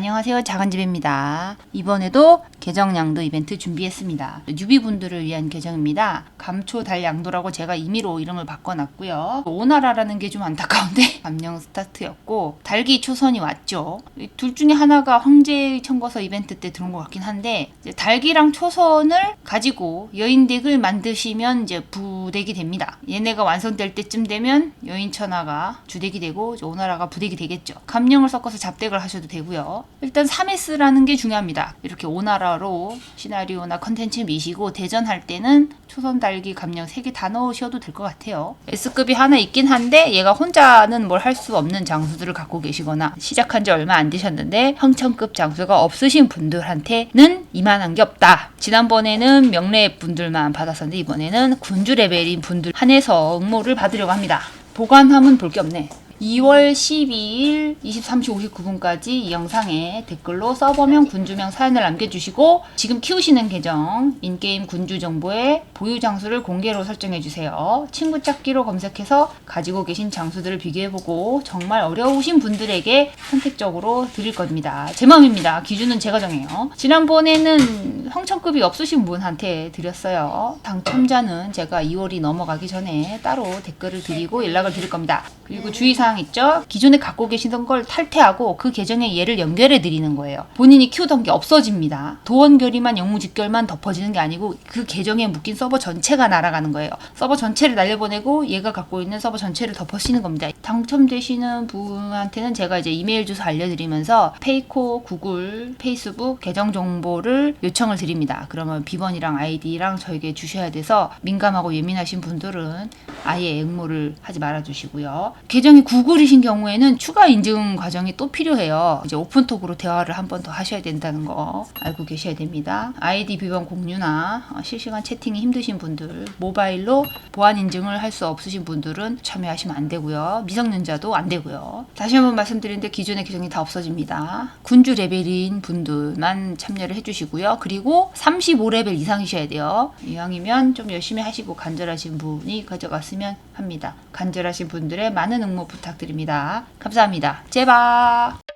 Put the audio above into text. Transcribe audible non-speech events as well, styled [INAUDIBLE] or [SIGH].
안녕하세요. 작은 집입니다. 이번에도 계정 양도 이벤트 준비했습니다. 뉴비분들을 위한 계정입니다. 감초 달 양도라고 제가 임의로 이름을 바꿔놨고요. 오나라라는 게 좀 안타까운데 [LAUGHS] 감령 스타트였고 달기 초선이 왔죠. 이둘 중에 하나가 황제 청거서 이벤트 때 들어온 것 같긴 한데 달기랑 초선을 가지고 여인 덱을 만드시면 이제 부덱이 됩니다. 얘네가 완성될 때쯤 되면 여인 천하가 주덱이 되고 오나라가 부덱이 되겠죠. 감령을 섞어서 잡덱을 하셔도 되고요. 일단 3S라는 게 중요합니다. 이렇게 오나라로 시나리오나 컨텐츠 미시고 대전할 때는 초선 달기 감령 3개 다 넣으셔도 될 것 같아요. S급이 하나 있긴 한데 얘가 혼자는 뭘 할 수 없는 장수들을 갖고 계시거나 시작한 지 얼마 안 되셨는데 황천급 장수가 없으신 분들한테는 이만한 게 없다. 지난번에는 명례 분들만 받았었는데 이번에는 군주 레벨인 분들 한해서 응모를 받으려고 합니다. 보관함은 볼 게 없네. 2월 12일 23시 59분까지 이 영상에 댓글로 서버명 군주명 사연을 남겨주시고 지금 키우시는 계정 인게임 군주 정보에 보유 장수를 공개로 설정해주세요. 친구 찾기로 검색해서 가지고 계신 장수들을 비교해보고 정말 어려우신 분들에게 선택적으로 드릴 겁니다. 제 마음입니다. 기준은 제가 정해요. 지난번에는 황천급이 없으신 분한테 드렸어요. 당첨자는 제가 2월이 넘어가기 전에 따로 댓글을 드리고 연락을 드릴 겁니다. 그리고 주의사항 있죠? 기존에 갖고 계시던 걸 탈퇴하고 그 계정에 얘를 연결해 드리는 거예요. 본인이 키우던 게 없어집니다. 도원 결의만 영무직결만 덮어지는 게 아니고 그 계정에 묶인 서버 전체가 날아가는 거예요. 서버 전체를 날려보내고 얘가 갖고 있는 서버 전체를 덮어쓰는 겁니다. 당첨되시는 분한테는 제가 이제 이메일 주소 알려드리면서 페이코, 구글, 페이스북 계정 정보를 요청을 드립니다. 그러면 비번이랑 아이디랑 저에게 주셔야 돼서 민감하고 예민하신 분들은 아예 응모를 하지 말아주시고요. 계정이 구 글이신 경우에는 추가 인증 과정이 또 필요해요. 이제 오픈톡으로 대화를 한 번 더 하셔야 된다는 거 알고 계셔야 됩니다. 아이디 비번 공유나 어, 실시간 채팅이 힘드신 분들, 모바일로 보안 인증을 할 수 없으신 분들은 참여하시면 안 되고요. 미성년자도 안 되고요. 다시 한번 말씀드리는데 기존의 계정이 다 없어집니다. 군주 레벨인 분들만 참여를 해주시고요. 그리고 35레벨 이상이셔야 돼요. 이왕이면 좀 열심히 하시고 간절하신 분이 가져갔으면 합니다. 간절하신 분들의 많은 응모 부탁 드립니다. 감사합니다. 제발.